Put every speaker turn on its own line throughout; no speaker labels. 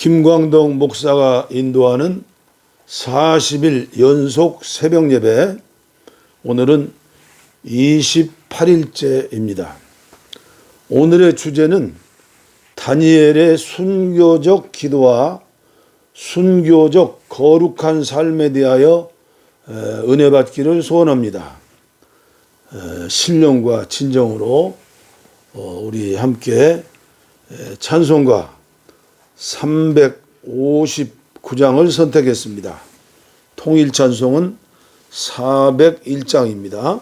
김광동 목사가 인도하는 40일 연속 새벽 예배 오늘은 28일째입니다. 오늘의 주제는 다니엘의 순교적 기도와 순교적 거룩한 삶에 대하여 에, 은혜 받기를 소원합니다. 에, 신령과 진정으로 어, 우리 함께 에, 찬송가 359장을 선택했습니다. 통일 찬송은 401장입니다.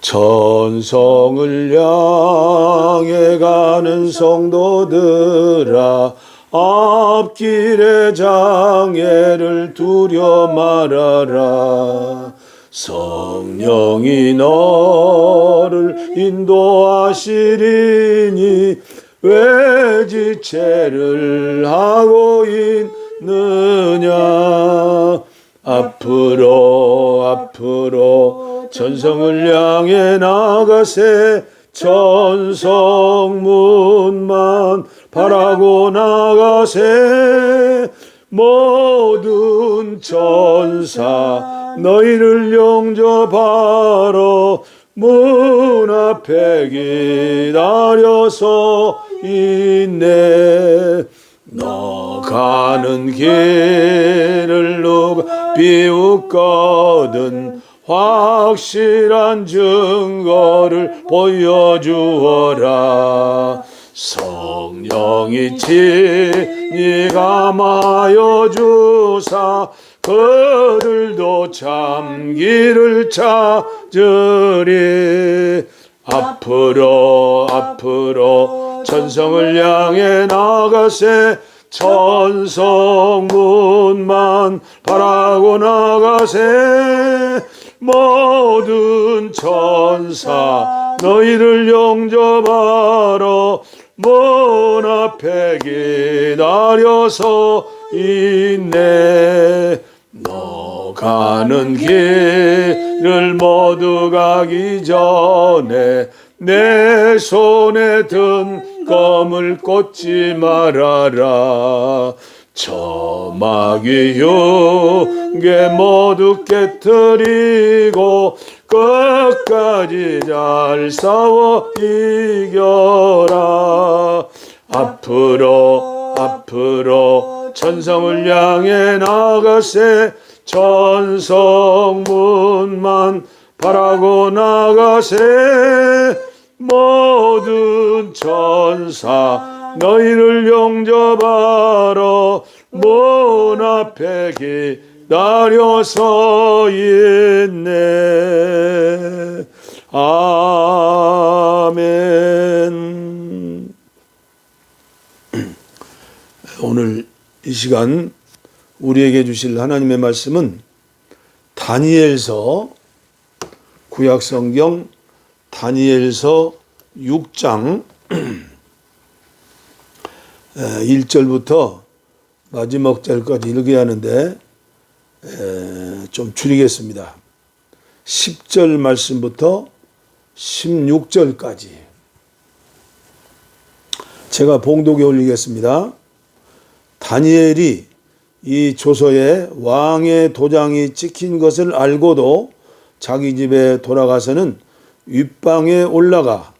전성을 향해 가는 성도들아 앞길의 장애를 두려 말아라 성령이 너를 인도하시리니 왜 지체를 하고 있느냐? 앞으로 앞으로 전성을 향해 나가세 천성문만 바라고 나가세 모든 천사 너희를 영접하러 문 앞에 기다려서 있네. 너 가는 길을 누가 비웃거든 확실한 증거를 보여주어라. 성 령이 친히 감하여 주사 그들도 참 길을 찾으리. 앞으로 앞으로 천성을 향해 나가세 천성문만 바라고 나가세. 모든 천사 너희를 영접하러 문 앞에 기다려서 있네. 너 가는 길을 모두 가기 전에 내 손에 든 검을 꽂지 말아라. 저마귀 흉계 모두 깨뜨리고 끝까지 잘 싸워 이겨라. 앞으로 앞으로 천성을 향해 나가세 천성문만 바라고 나가세. 모든 천사 너희를 영접하러 문 앞에 기 다려서 있네. 아멘. 오늘 이 시간 우리에게 주실 하나님의 말씀은 다니엘서 구약 성경 다니엘서 6장 1절부터 마지막 절까지 읽어야 하는데 좀 줄이겠습니다. 10절 말씀부터 16절까지 제가 봉독에 올리겠습니다. 다니엘이 이 조서에 왕의 도장이 찍힌 것을 알고도 자기 집에 돌아가서는 윗방에 올라가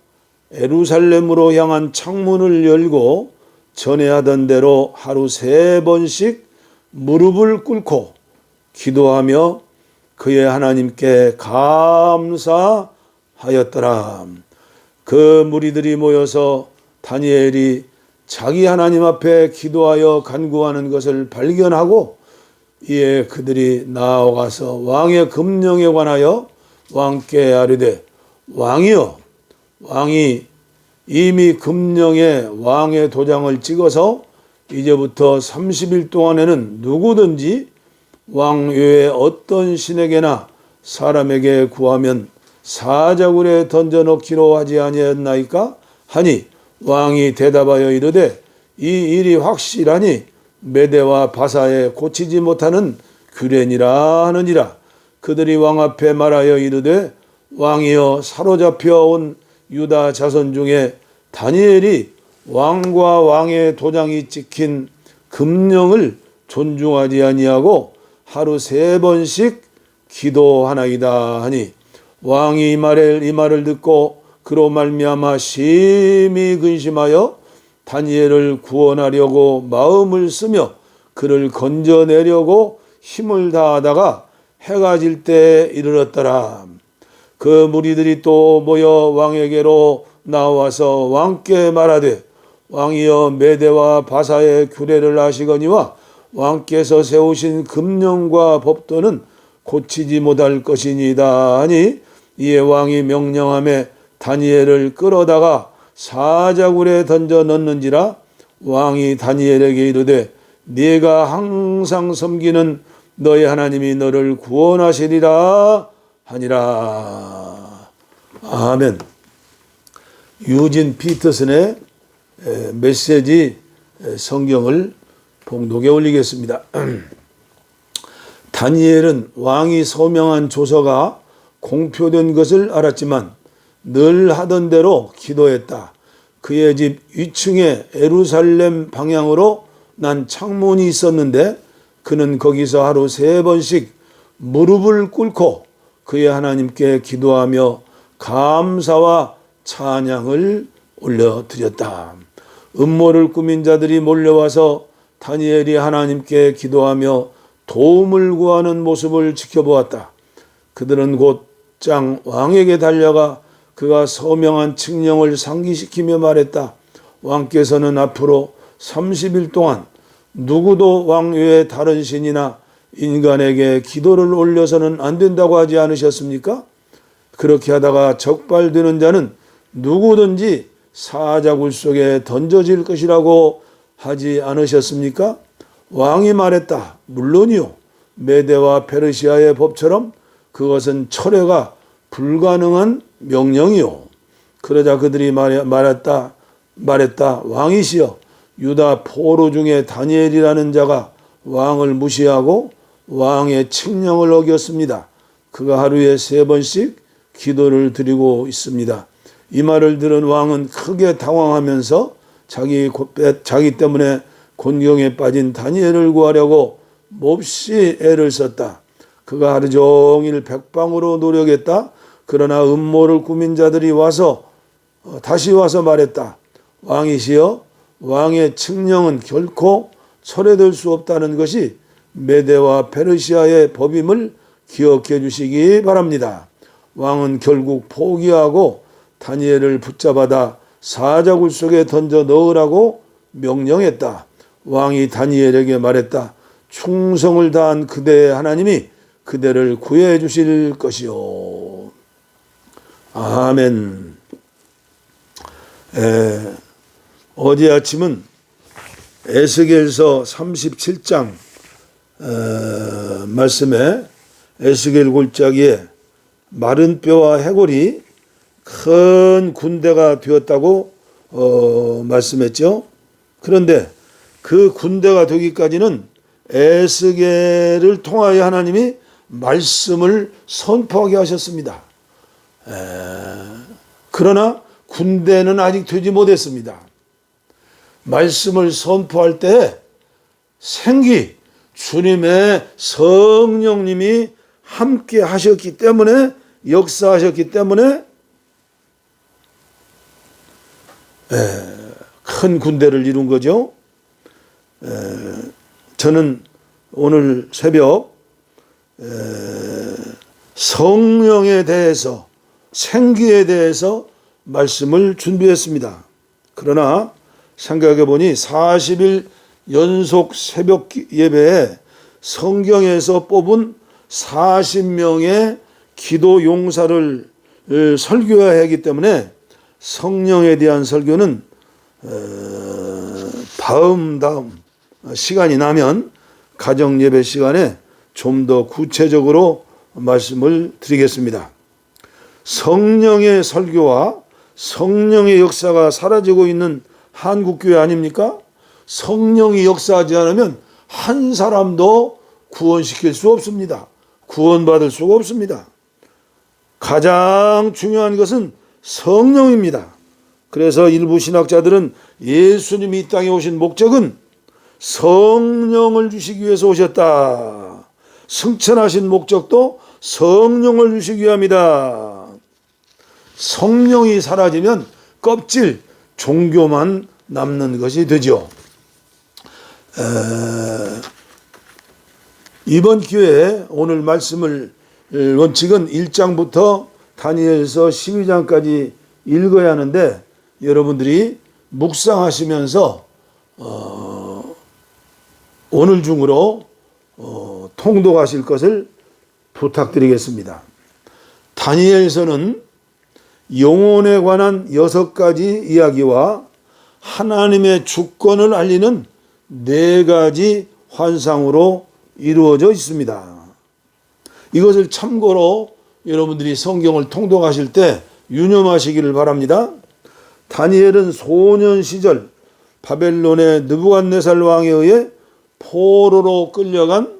에루살렘으로 향한 창문을 열고 전에 하던 대로 하루 세 번씩 무릎을 꿇고 기도하며 그의 하나님께 감사하였더라. 그 무리들이 모여서 다니엘이 자기 하나님 앞에 기도하여 간구하는 것을 발견하고 이에 그들이 나아가서 왕의 금령에 관하여 왕께 아뢰되 왕이여 왕이 이미 금령에 왕의 도장을 찍어서 이제부터 30일 동안에는 누구든지 왕 외에 어떤 신에게나 사람에게 구하면 사자굴에 던져 넣기로 하지 아니했나이까? 하니 왕이 대답하여 이르되 이 일이 확실하니 메대와 바사에 고치지 못하는 규례니라 하느니라. 그들이 왕 앞에 말하여 이르되 왕이여 사로잡혀 온 유다 자손 중에 다니엘이 왕과 왕의 도장이 찍힌 금령을 존중하지 아니하고 하루 세 번씩 기도하나이다 하니 왕이 이 말을 이 말을 듣고 그로 말미암아 심히 근심하여 다니엘을 구원하려고 마음을 쓰며 그를 건져내려고 힘을 다하다가 해가 질 때 이르렀더라. 그 무리들이 또 모여 왕에게로 나와서 왕께 말하되 왕이여 메대와 바사의 규례를 아시거니와 왕께서 세우신 금령과 법도는 고치지 못할 것이니이다 하니 이에 왕이 명령함에 다니엘을 끌어다가 사자굴에 던져 넣는지라 왕이 다니엘에게 이르되 네가 항상 섬기는 너희 하나님이 너를 구원하시리라 하니라. 아멘. 유진 피터슨의 에, 메시지 에, 성경을 봉독에 올리겠습니다. 다니엘은 왕이 서명한 조서가 공표된 것을 알았지만 늘 하던 대로 기도했다. 그의 집 위층에 에루살렘 방향으로 난 창문이 있었는데 그는 거기서 하루 세 번씩 무릎을 꿇고 그의 하나님께 기도하며 감사와 찬양을 올려드렸다. 음모를 꾸민 자들이 몰려와서 다니엘이 하나님께 기도하며 도움을 구하는 모습을 지켜보았다. 그들은 곧 장 왕에게 달려가 그가 서명한 칙령을 상기시키며 말했다. 왕께서는 앞으로 30일 동안 누구도 왕 외에 다른 신이나 인간에게 기도를 올려서는 안 된다고 하지 않으셨습니까? 그렇게 하다가 적발되는 자는 누구든지 사자굴 속에 던져질 것이라고 하지 않으셨습니까? 왕이 말했다. 물론이요. 메대와 페르시아의 법처럼 그것은 철회가 불가능한 명령이요. 그러자 그들이 말했다. 말했다. 왕이시여. 유다 포로 중에 다니엘이라는 자가 왕을 무시하고 왕의 칙령을 어겼습니다. 그가 하루에 세 번씩 기도를 드리고 있습니다. 이 말을 들은 왕은 크게 당황하면서 자기 자기 때문에 곤경에 빠진 다니엘을 구하려고 몹시 애를 썼다. 그가 하루 종일 백방으로 노력했다. 그러나 음모를 꾸민 자들이 와서 어, 다시 와서 말했다. 왕이시여 왕의 칙령은 결코 철회될 수 없다는 것이 메대와 페르시아의 법임을 기억해 주시기 바랍니다. 왕은 결국 포기하고 다니엘을 붙잡아다 사자굴 속에 던져 넣으라고 명령했다. 왕이 다니엘에게 말했다. 충성을 다한 그대의 하나님이 그대를 구해 주실 것이요. 아멘. 에, 어제 아침은 에스겔서 37장 어, 말씀에 에스겔 골짜기에 마른 뼈와 해골이 큰 군대가 되었다고 어, 말씀했죠. 그런데 그 군대가 되기까지는 에스겔을 통하여 하나님이 말씀을 선포하게 하셨습니다. 에, 그러나 군대는 아직 되지 못했습니다. 말씀을 선포할 때 생기 주님의 성령님이 함께 하셨기 때문에 역사하셨기 때문에 큰 군대를 이룬 거죠. 저는 오늘 새벽 성령에 대해서 생기에 대해서 말씀을 준비했습니다. 그러나 생각해 보니 40일 연속 새벽 예배에 성경에서 뽑은 40명의 기도 용사를 설교해야 하기 때문에 성령에 대한 설교는 다음 다음 시간이 나면 가정 예배 시간에 좀 더 구체적으로 말씀을 드리겠습니다. 성령의 설교와 성령의 역사가 사라지고 있는 한국 교회 아닙니까? 성령이 역사하지 않으면 한 사람도 구원시킬 수 없습니다. 구원받을 수가 없습니다. 가장 중요한 것은 성령입니다. 그래서 일부 신학자들은 예수님이 이 땅에 오신 목적은 성령을 주시기 위해서 오셨다. 승천하신 목적도 성령을 주시기 위함이다. 성령이 사라지면 껍질, 종교만 남는 것이 되죠. 에, 이번 기회에 오늘 말씀을 원칙은 1장부터 다니엘서 12장까지 읽어야 하는데 여러분들이 묵상하시면서 어, 오늘 중으로 어, 통독하실 것을 부탁드리겠습니다. 다니엘서는 영혼에 관한 여섯 가지 이야기와 하나님의 주권을 알리는 네 가지 환상으로 이루어져 있습니다. 이것을 참고로 여러분들이 성경을 통독하실 때 유념하시기를 바랍니다. 다니엘은 소년 시절 바벨론의 느부갓네살 왕에 의해 포로로 끌려간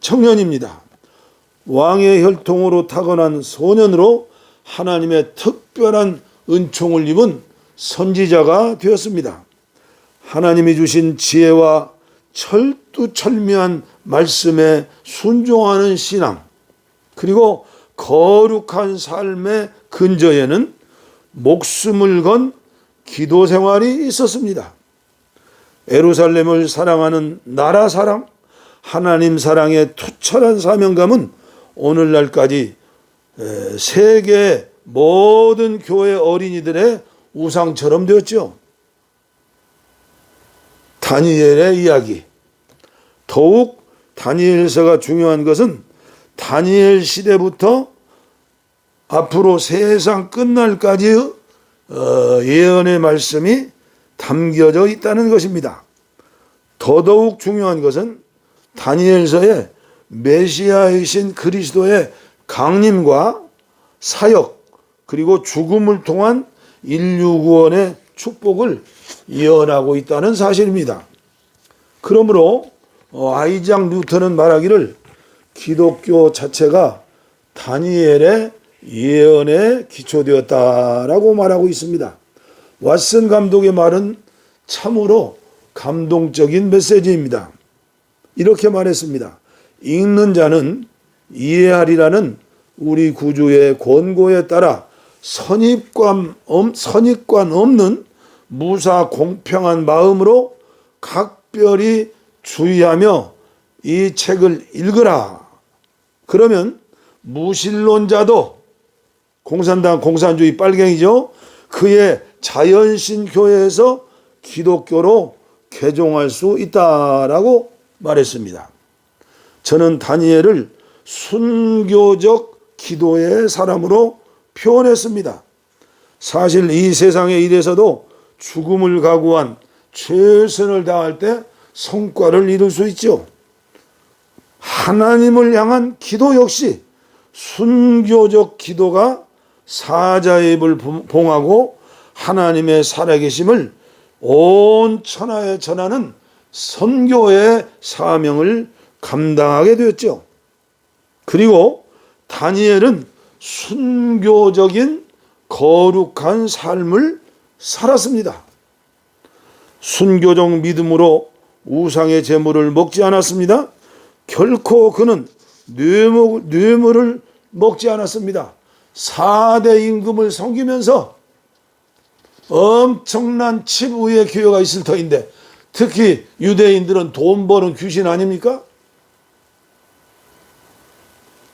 청년입니다. 왕의 혈통으로 타고난 소년으로 하나님의 특별한 은총을 입은 선지자가 되었습니다. 하나님이 주신 지혜와 철두철미한 말씀에 순종하는 신앙, 그리고 거룩한 삶의 근저에는 목숨을 건 기도 생활이 있었습니다. 에루살렘을 사랑하는 나라 사랑, 하나님 사랑의 투철한 사명감은 오늘날까지 세계 모든 교회 어린이들의 우상처럼 되었죠. 다니엘의 이야기. 더욱 다니엘서가 중요한 것은 다니엘 시대부터 앞으로 세상 끝날까지 어, 예언의 말씀이 담겨져 있다는 것입니다. 더더욱 중요한 것은 다니엘서에 메시아이신 그리스도의 강림과 사역 그리고 죽음을 통한 인류 구원의 축복을 예언하고 있다는 사실입니다. 그러므로 어, 아이작 뉴턴은 말하기를 기독교 자체가 다니엘의 예언에 기초되었다라고 말하고 있습니다. 왓슨 감독의 말은 참으로 감동적인 메시지입니다. 이렇게 말했습니다. 읽는 자는 이해하리라는 우리 구주의 권고에 따라 선입관, 선입관 없는 무사 공평한 마음으로 각별히 주의하며 이 책을 읽으라. 그러면 무신론자도 공산당 공산주의 빨갱이죠. 그의 자연신 교회에서 기독교로 개종할 수 있다라고 말했습니다. 저는 다니엘을 순교적 기도의 사람으로 표현했습니다. 사실 이 세상의 일에서도 죽음을 각오한 최선을 다할 때 성과를 이룰 수 있죠. 하나님을 향한 기도 역시 순교적 기도가 사자의 입을 봉하고 하나님의 살아계심을 온 천하에 전하는 선교의 사명을 감당하게 되었죠. 그리고 다니엘은 순교적인 거룩한 삶을 살았습니다. 순교적 믿음으로 우상의 재물을 먹지 않았습니다. 결코 그는 뇌물, 뇌물을 먹지 않았습니다. 4대 임금을 섬기면서 엄청난 치부의 기회가 있을 터인데 특히 유대인들은 돈 버는 귀신 아닙니까?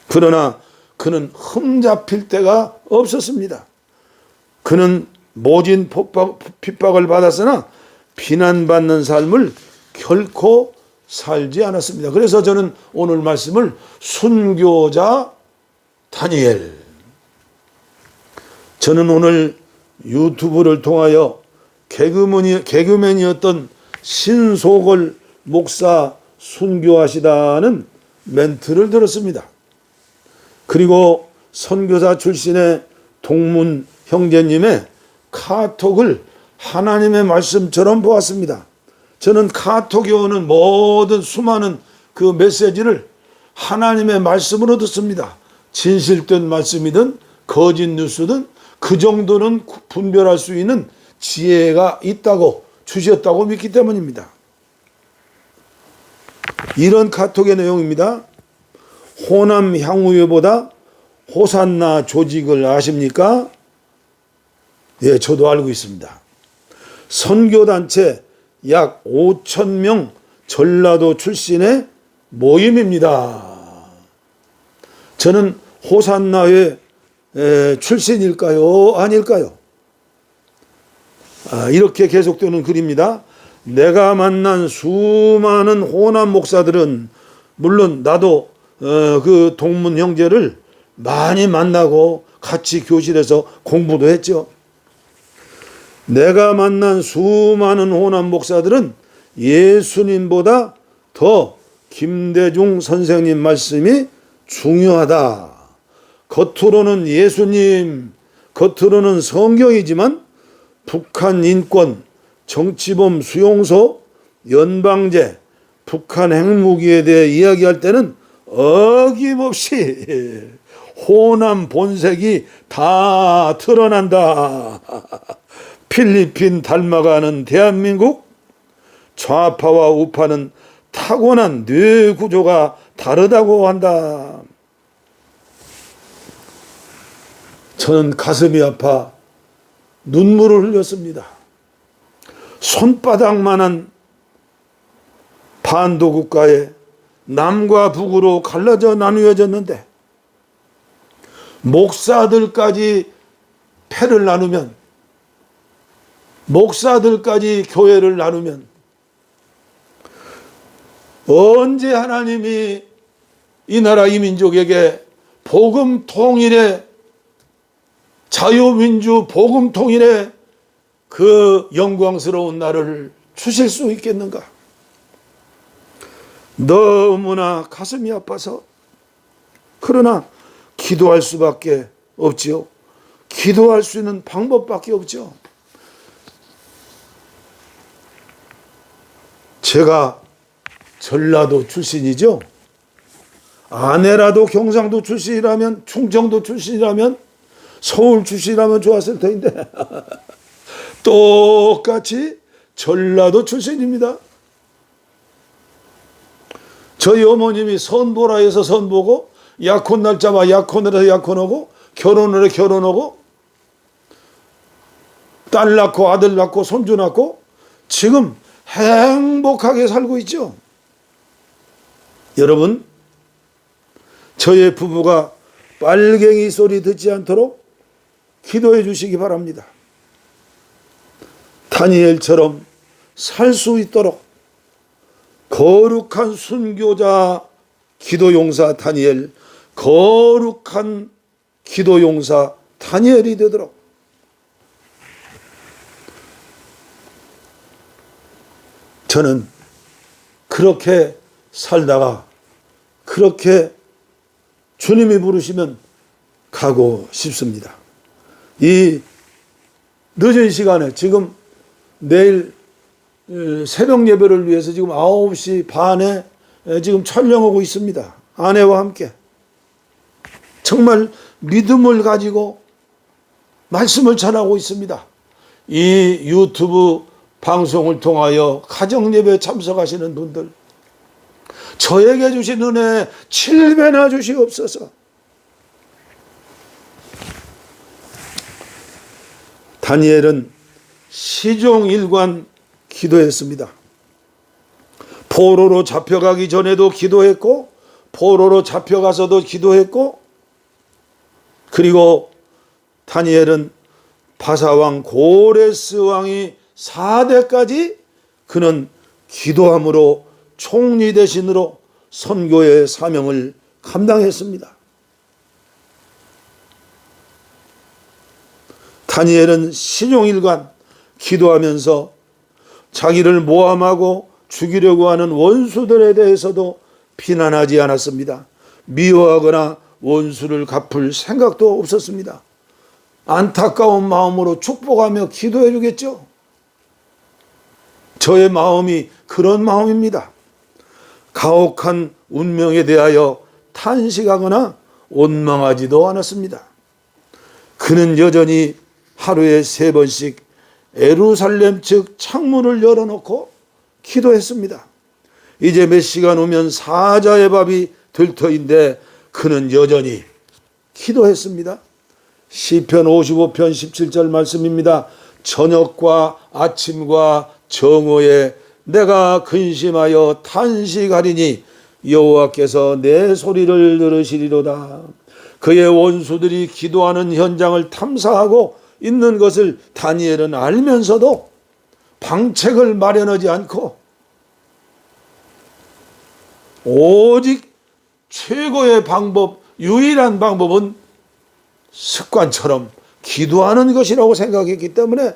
그러나 그는 흠잡힐 때가 없었습니다. 그는 모진 핍박을 받았으나 비난받는 삶을 결코 살지 않았습니다. 그래서 저는 오늘 말씀을 순교자 다니엘. 저는 오늘 유튜브를 통하여 개그맨이, 개그맨이었던 신소걸 목사 순교하시다는 멘트를 들었습니다. 그리고 선교사 출신의 동문 형제님의 카톡을 하나님의 말씀처럼 보았습니다. 저는 카톡에 오는 모든 수많은 그 메시지를 하나님의 말씀으로 듣습니다. 진실된 말씀이든 거짓 뉴스든 그 정도는 구- 분별할 수 있는 지혜가 있다고 주셨다고 믿기 때문입니다. 이런 카톡의 내용입니다. 호남 향후회보다 호산나 조직을 아십니까? 예, 저도 알고 있습니다. 선교단체 약 5천 명 전라도 출신의 모임입니다. 저는 호산나회 에, 출신일까요? 아닐까요? 아, 이렇게 계속되는 글입니다. 내가 만난 수많은 호남 목사들은 물론 나도 어, 그 동문 형제를 많이 만나고 같이 교실에서 공부도 했죠. 내가 만난 수많은 호남 목사들은 예수님보다 더 김대중 선생님 말씀이 중요하다. 겉으로는 예수님, 겉으로는 성경이지만 북한 인권, 정치범 수용소, 연방제, 북한 핵무기에 대해 이야기할 때는 어김없이 호남 본색이 다 드러난다. 필리핀 닮아가는 대한민국, 좌파와 우파는 타고난 뇌 구조가 다르다고 한다. 저는 가슴이 아파 눈물을 흘렸습니다. 손바닥만한 반도 국가에 남과 북으로 갈라져 나누어졌는데 목사들까지 패를 나누면 목사들까지 교회를 나누면 언제 하나님이 이 나라 이 민족에게 복음 통일의 자유민주 복음 통일의 그 영광스러운 날을 주실 수 있겠는가? 너무나 가슴이 아파서 그러나 기도할 수밖에 없지요. 기도할 수 있는 방법밖에 없죠. 제가 전라도 출신이죠. 아내라도 경상도 출신이라면 충청도 출신이라면 서울 출신이라면 좋았을 텐데 똑같이 전라도 출신입니다. 저희 어머님이 선보라에서 선보고 약혼 날짜마 약혼을 해서 약혼하고 결혼을 해 결혼하고 딸 낳고 아들 낳고 손주 낳고 지금 행복하게 살고 있죠. 여러분 저의 부부가 빨갱이 소리 듣지 않도록 기도해 주시기 바랍니다. 다니엘처럼 살 수 있도록 거룩한 순교자 기도용사 다니엘, 거룩한 기도용사 다니엘이 되도록 저는 그렇게 살다가 그렇게 주님이 부르시면 가고 싶습니다. 이 늦은 시간에 지금 내일 어, 새벽 예배를 위해서 지금 9시 반에 에, 지금 촬영하고 있습니다. 아내와 함께. 정말 믿음을 가지고 말씀을 전하고 있습니다. 이 유튜브 방송을 통하여 가정 예배 참석하시는 분들 저에게 주신 은혜 7배나 주시옵소서. 다니엘은 시종일관 기도했습니다. 포로로 잡혀가기 전에도 기도했고 포로로 잡혀가서도 기도했고 그리고 다니엘은 바사왕 고레스 왕이 4대까지 그는 기도함으로 총리 대신으로 선교의 사명을 감당했습니다. 다니엘은 신용일관 기도하면서 자기를 모함하고 죽이려고 하는 원수들에 대해서도 비난하지 않았습니다. 미워하거나 원수를 갚을 생각도 없었습니다. 안타까운 마음으로 축복하며 기도해 주겠죠. 저의 마음이 그런 마음입니다. 가혹한 운명에 대하여 탄식하거나 원망하지도 않았습니다. 그는 여전히 하루에 세 번씩 에루살렘 측 창문을 열어놓고 기도했습니다. 이제 몇 시간 오면 사자의 밥이 될 터인데 그는 여전히 기도했습니다. 시편 55편 17절 말씀입니다. 저녁과 아침과 정오에 내가 근심하여 탄식하리니 여호와께서 내 소리를 들으시리로다. 그의 원수들이 기도하는 현장을 탐사하고 있는 것을 다니엘은 알면서도 방책을 마련하지 않고 오직 최고의 방법, 유일한 방법은 습관처럼 기도하는 것이라고 생각했기 때문에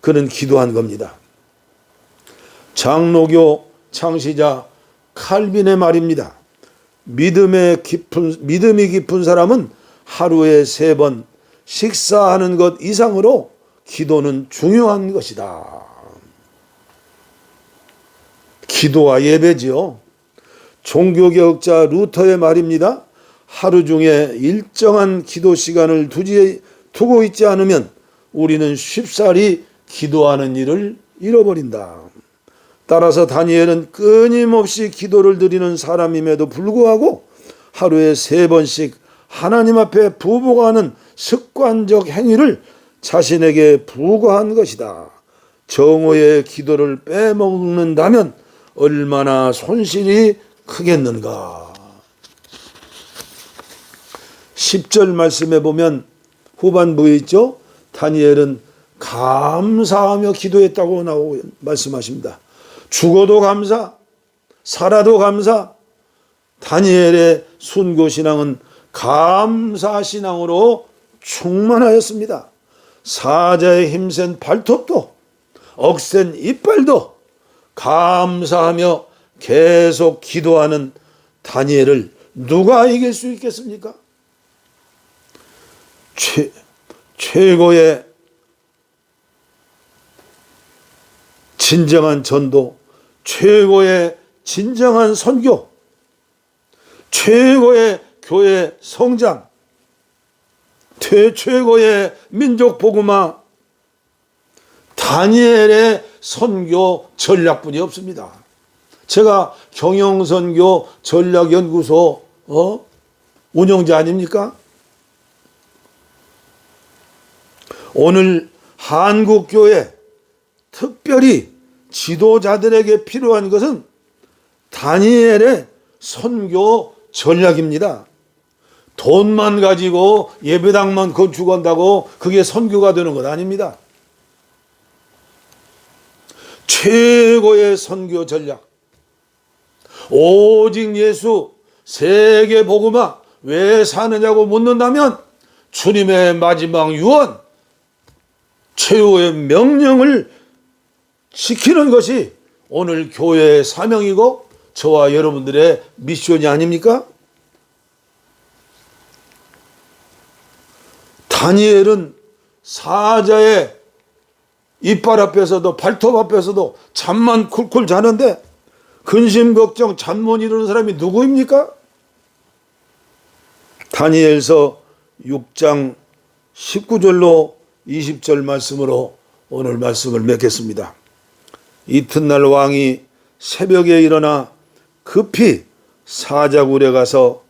그는 기도한 겁니다. 장로교 창시자 칼빈의 말입니다. 믿음의 깊은 믿음이 깊은 사람은 하루에 세 번 식사하는 것 이상으로 기도는 중요한 것이다. 기도와 예배지요. 종교개혁자 루터의 말입니다. 하루 중에 일정한 기도 시간을 두지, 두고 있지 않으면 우리는 쉽사리 기도하는 일을 잃어버린다. 따라서 다니엘은 끊임없이 기도를 드리는 사람임에도 불구하고 하루에 세 번씩 하나님 앞에 부복하는 습관적 행위를 자신에게 부과한 것이다. 정오의 기도를 빼먹는다면 얼마나 손실이 크겠는가. 10절 말씀에 보면 후반부에 있죠. 다니엘은 감사하며 기도했다고 나오고 말씀하십니다. 죽어도 감사, 살아도 감사. 다니엘의 순교 신앙은 감사 신앙으로 충만하였습니다. 사자의 힘센 발톱도 억센 이빨도 감사하며 계속 기도하는 다니엘을 누가 이길 수 있겠습니까? 최, 최고의 진정한 전도, 최고의 진정한 선교, 최고의 교회 성장, 최고의 민족 복음화, 다니엘의 선교 전략뿐이 없습니다. 제가 경영선교 전략연구소 어? 운영자 아닙니까? 오늘 한국교회 특별히 지도자들에게 필요한 것은 다니엘의 선교 전략입니다. 돈만 가지고 예배당만 건축한다고 그게 선교가 되는 것 아닙니다. 최고의 선교 전략. 오직 예수 세계 복음화 왜 사느냐고 묻는다면 주님의 마지막 유언 최후의 명령을 지키는 것이 오늘 교회의 사명이고 저와 여러분들의 미션이 아닙니까? 다니엘은 사자의 이빨 앞에서도 발톱 앞에서도 잠만 쿨쿨 자는데 근심 걱정 잠 못 이루는 사람이 누구입니까? 다니엘서 6장 19절로 20절 말씀으로 오늘 말씀을 맺겠습니다. 이튿날 왕이 새벽에 일어나 급히 사자굴에 가서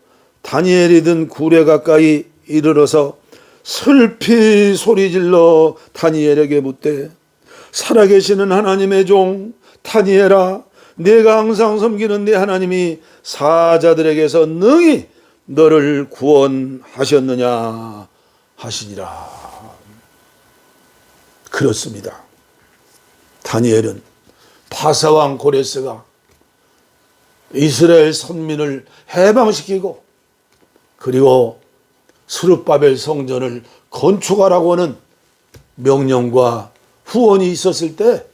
다니엘이 든 굴에 가까이 이르러서 슬피 소리질러 다니엘에게 묻되 살아계시는 하나님의 종 다니엘아 내가 항상 섬기는 내 하나님이 사자들에게서 능히 너를 구원하셨느냐 하시니라. 그렇습니다. 다니엘은 바사왕 고레스가 이스라엘 선민을 해방시키고 그리고 수르바벨 성전을 건축하라고 하는 명령과 후원이 있었을 때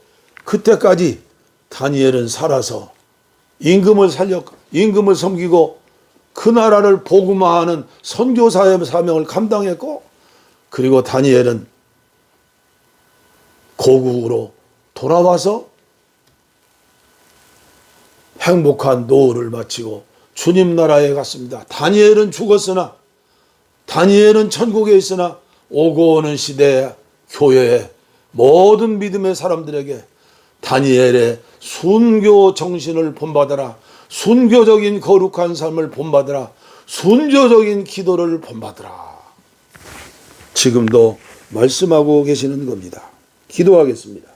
그때까지 다니엘은 살아서 임금을 살려 임금을 섬기고 그 나라를 복음화하는 선교사의 사명을 감당했고 그리고 다니엘은 고국으로 돌아와서 행복한 노후를 마치고 주님 나라에 갔습니다. 다니엘은 죽었으나 다니엘은 천국에 있으나 오고 오는 시대 교회에 모든 믿음의 사람들에게 다니엘의 순교 정신을 본받아라. 순교적인 거룩한 삶을 본받아라. 순교적인 기도를 본받아라. 지금도 말씀하고 계시는 겁니다. 기도하겠습니다.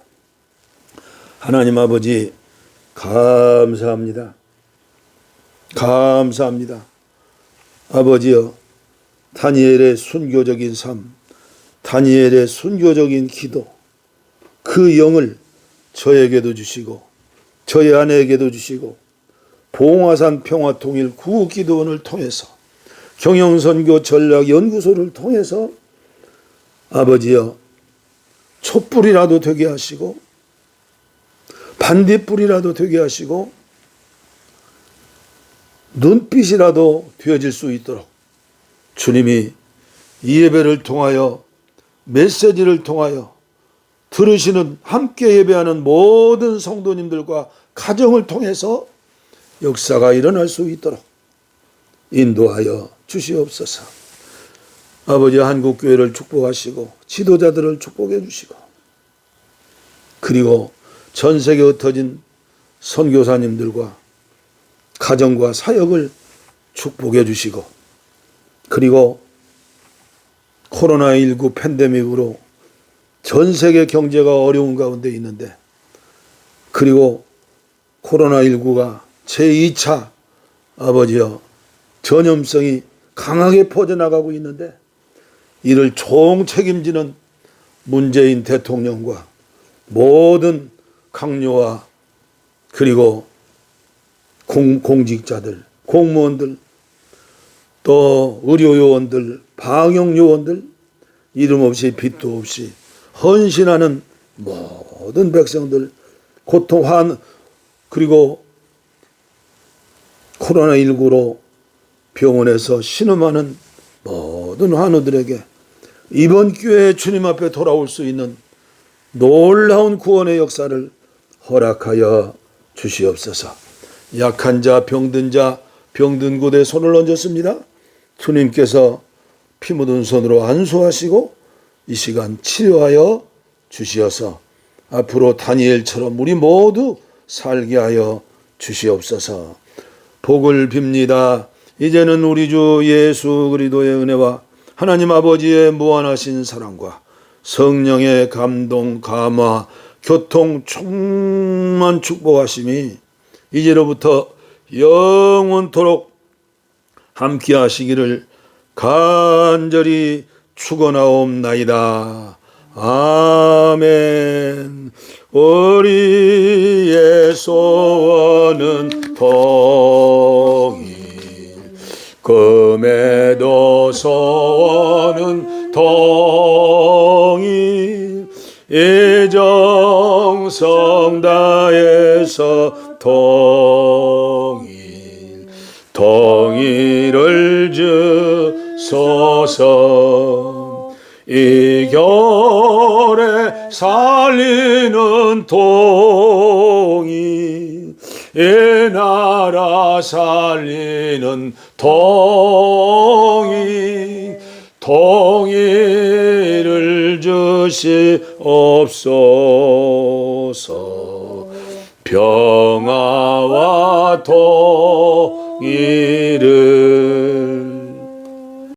하나님 아버지, 감사합니다. 감사합니다. 아버지여, 다니엘의 순교적인 삶, 다니엘의 순교적인 기도, 그 영을 저에게도 주시고, 저희 아내에게도 주시고, 봉화산 평화통일 구기도원을 통해서, 경영선교 전략연구소를 통해서 아버지여 촛불이라도 되게 하시고 반딧불이라도 되게 하시고 눈빛이라도 되어질 수 있도록 주님이 이 예배를 통하여 메시지를 통하여 들으시는 함께 예배하는 모든 성도님들과 가정을 통해서 역사가 일어날 수 있도록 인도하여 주시옵소서. 아버지 한국 교회를 축복하시고 지도자들을 축복해 주시고 그리고 전 세계 흩어진 선교사님들과 가정과 사역을 축복해 주시고 그리고 코로나19 팬데믹으로 전 세계 경제가 어려운 가운데 있는데 그리고 코로나19가 제2차 아버지여 전염성이 강하게 퍼져나가고 있는데 이를 총 책임지는 문재인 대통령과 모든 강요와 그리고 공, 공직자들, 공무원들, 또 의료요원들, 방역요원들, 이름 없이 빛도 없이 헌신하는 모든 백성들, 고통, 환, 그리고 코로나19로 병원에서 신음하는 모든 환우들에게 이번 기회에 주님 앞에 돌아올 수 있는 놀라운 구원의 역사를 허락하여 주시옵소서. 약한 자, 병든 자, 병든 곳에 손을 얹었습니다. 주님께서 피 묻은 손으로 안수하시고 이 시간 치료하여 주시어서 앞으로 다니엘처럼 우리 모두 살게 하여 주시옵소서. 복을 빕니다. 이제는 우리 주 예수 그리스도의 은혜와 하나님 아버지의 무한하신 사랑과 성령의 감동, 감화, 교통 충만 축복하심이 이제로부터 영원토록 함께 하시기를 간절히 축원하옵나이다. 아멘. 우리의 소 살리는 동일 동일을 주시옵소서. 평화와 통일을